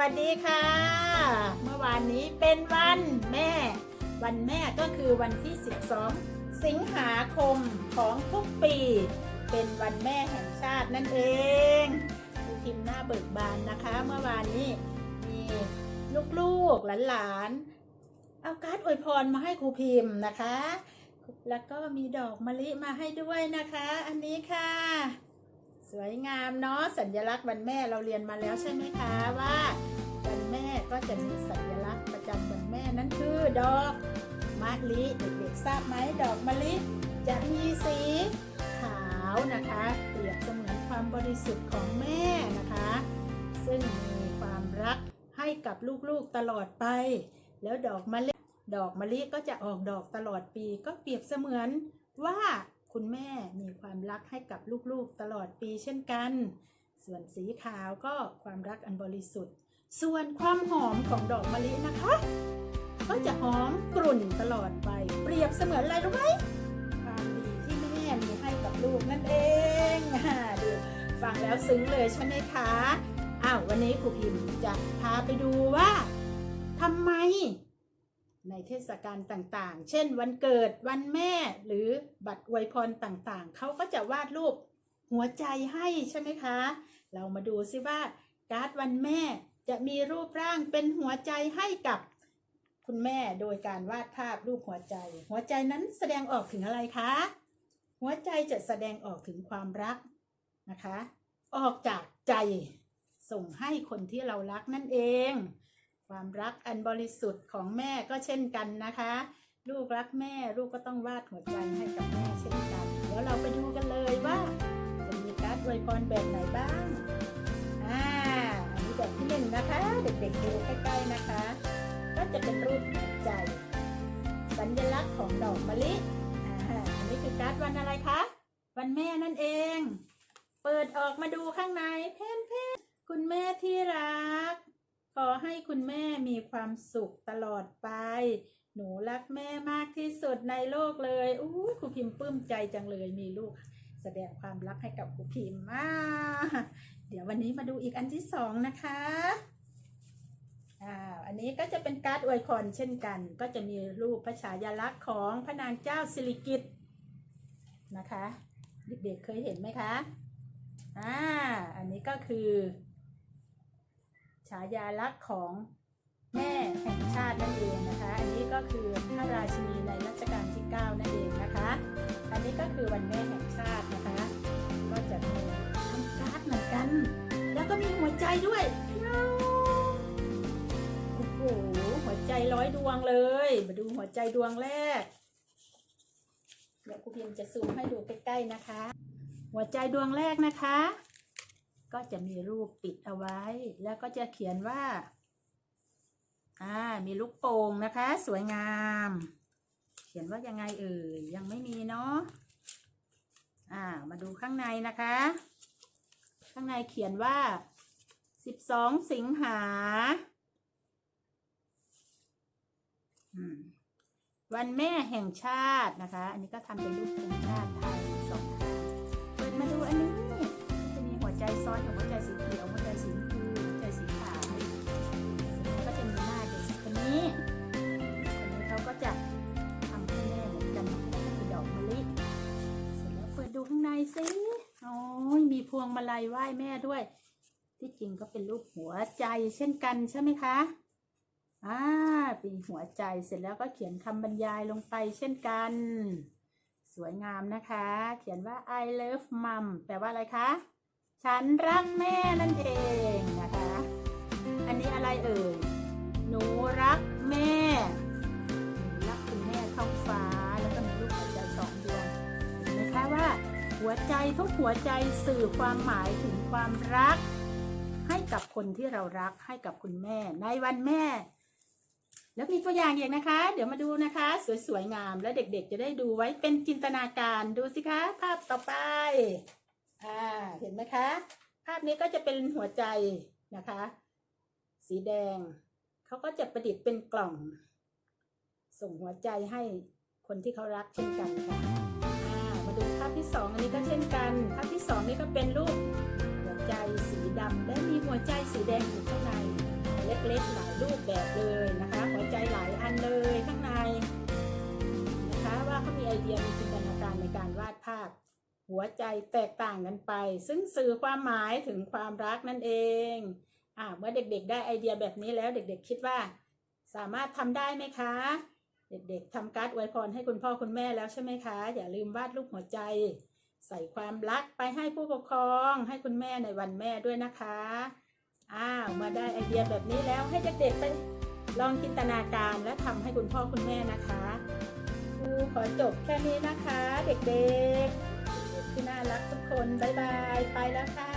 วัสดีค่ะ เมื่อวานนี้เป็นวันแม่ วันแม่ก็คือวันที่ 12 สิงหาคมของทุกปี เป็นวันแม่แห่งชาตินั่นเองครูพิมหน้าเบิกบานนะคะ เมื่อวานนี้มีลูกๆหลานๆเอาการ์ดอวยพรมาให้ครูพิมพ์นะคะ แล้วก็มีดอกมะลิมาให้ด้วยนะคะ อันนี้ค่ะ สวยงามเนาะสัญลักษณ์วันแม่เราเรียนมาแล้วใช่ไหมคะว่าวันแม่ก็จะมีสัญลักษณ์ประจำวันแม่นั่นคือดอกมะลิเด็กๆทราบไหมดอกมะลิจะมีสีขาวนะคะเปรียบเสมือนความบริสุทธิ์ของแม่นะคะ ซึ่งมีความรักให้กับลูกๆตลอดไป แล้วดอกมะลิดอกมะลิก็จะออกดอกตลอดปี ก็เปรียบเสมือนว่า คุณแม่มีความรักให้กับลูกๆตลอดปีเช่นกัน ส่วนสีขาวก็ความรักอันบริสุทธิ์ ส่วนความหอมของดอกมะลินะคะ ก็จะหอมกรุ่นตลอดไป เปรียบเสมือนอะไรรู้ไหมความดีที่แม่มีให้กับลูกนั่นเองอ่าดูฟังแล้วซึ้งเลยใช่ไหมคะอ้าววันนี้ครูพิมพ์จะพาไปดูว่าทำไม ในเทศกาลต่างๆ เช่น วันเกิดวันแม่หรือบัตรอวยพรต่างๆ เขาก็จะวาดรูปหัวใจให้ใช่ไหมคะ เรามาดูซิว่าการ์ดวันแม่จะมีรูปร่างเป็นหัวใจให้กับคุณแม่โดยการวาดภาพรูปหัวใจ หัวใจนั้นแสดงออกถึงอะไรคะ หัวใจจะแสดงออกถึงความรักนะคะ ออกจากใจส่งให้คนที่เรารักนั่นเอง ความรักอันบริสุทธิ์ของแม่ก็เช่นกันนะคะ ลูกรักแม่ลูกก็ต้องวาดหัวใจให้กับแม่เช่นกัน เดี๋ยวเราไปดูกันเลยว่า จะมีการ์ดอวยพรแบบไหนบ้างอ่าอันนี้แบบที่หนึ่งนะคะ เด็กๆดูใกล้ๆนะคะ ก็จะเป็นรูปหัวใจ สัญลักษณ์ของดอกมะลิอ่าอันนี้คือการ์ดวันอะไรคะวันแม่นั่นเอง เปิดออกมาดูข้างใน เพนเพนคุณแม่ที่รัก ขอให้คุณแม่มีความสุขตลอดไป หนูรักแม่มากที่สุดในโลกเลยอู้ครูพิมพ์ปลื้มใจจังเลยมีลูก แสดงความรักให้กับครูพิมพ์มาเดี๋ยววันนี้มาดูอีกอันที่สองนะคะอ่าอันนี้ก็จะเป็นการ์ดอวยพรเช่นกัน ก็จะมีรูปพระฉายาลักษณ์ของพระนางเจ้าสิริกิติ์นะคะ เด็กๆเคยเห็นไหมคะอ่าอันนี้ก็คือายาลักษณ์ของแม่แห่งชาตินั่นเองนะคะ อันนี้ก็คือพระราชินีในรัชกาลที่ 9 นั่นเองนะคะ อันนี้ก็คือวันแม่แห่งชาตินะคะ ก็จะมีทำการ์ดเหมือนกัน แล้วก็มีหัวใจด้วย โอ้โห หัวใจร้อยดวงเลย มาดูหัวใจดวงแรก เดี๋ยวครูพิมจะซูมให้ดูใกล้ๆนะคะ หัวใจดวงแรกนะคะ ก็จะมีรูปปิดเอาไว้ แล้วก็จะเขียนว่า อ่า มีลูกโป่งนะคะ สวยงาม เขียนว่ายังไงเอ่ย ยังไม่มีเนาะ อ่า มาดูข้างในนะคะ ข้างในเขียนว่า 12 สิงหา วันแม่แห่งชาตินะคะ อันนี้ก็ทำเป็นรูปธงชาติไทย อนกับหัวใจสีเขียวหัวใจสีชมพูหัวใจสีขาวก็จะมีหน้าเด็กคนนี้คนนี้เขาก็จะทำให้แม่เหมือนกันก็จะมีดอกมะลิเสร็จแล้วเปิดดูข้างในสิโอ้ยมีพวงมาลัยไหว้แม่ด้วย ที่จริงก็เป็นรูปหัวใจเช่นกันใช่ไหมคะอ่าเป็นหัวใจเสร็จแล้วก็เขียนคำบรรยายลงไปเช่นกัน สวยงามนะคะ เขียนว่า I love mom แปลว่าอะไรคะ ฉันรักแม่นั่นเองนะคะ อันนี้อะไรเอ่ย หนูรักแม่หนูรักคุณแม่ท้องฟ้า แล้วก็มีลูกหัวใจสองดวงเห็นไหมคะว่า หัวใจทุกหัวใจสื่อความหมายถึงความรัก ให้กับคนที่เรารักให้กับคุณแม่ ในวันแม่ แล้วมีตัวอย่างอีกนะคะ เดี๋ยวมาดูนะคะ สวยๆงาม แล้วเด็กๆ จะได้ดูไว้เป็นจินตนาการ ดูสิคะ ภาพต่อไป เห็นไหมคะ ภาพนี้ก็จะเป็นหัวใจนะคะ สีแดง เขาก็จะประดิษฐ์เป็นกล่อง ส่งหัวใจให้คนที่เขารักเช่นกันค่ะมาดูภาพที่สองอันนี้ก็เช่นกัน ภาพที่สองนี่ก็เป็นรูปหัวใจสีดำและมีหัวใจสีแดงอยู่ข้างในเล็กๆหลายรูปแบบเลยนะคะ หัวใจหลายอันเลยข้างใน นะคะว่าเขามีไอเดียมีจินตนาการในการวาดภาพ หัวใจแตกต่างกันไป ซึ่งสื่อความหมายถึงความรักนั่นเอง อ่าเมื่อเด็กๆ ได้ไอเดียแบบนี้แล้วเด็กๆ คิดว่า สามารถทำได้ไหมคะ เด็กๆทำการ์ดอวยพรให้คุณพ่อคุณแม่แล้วใช่ไหมคะ อย่าลืมวาดรูปหัวใจ ใส่ความรักไปให้ผู้ปกครอง ให้คุณแม่ในวันแม่ด้วยนะคะอ้าวมาได้ไอเดียแบบนี้แล้วให้เด็กๆไปลองจินตนาการและทำให้คุณพ่อคุณแม่นะคะครูขอจบแค่นี้นะคะ เด็กๆ ที่น่ารักทุกคน บ๊ายบาย ไปแล้วค่ะ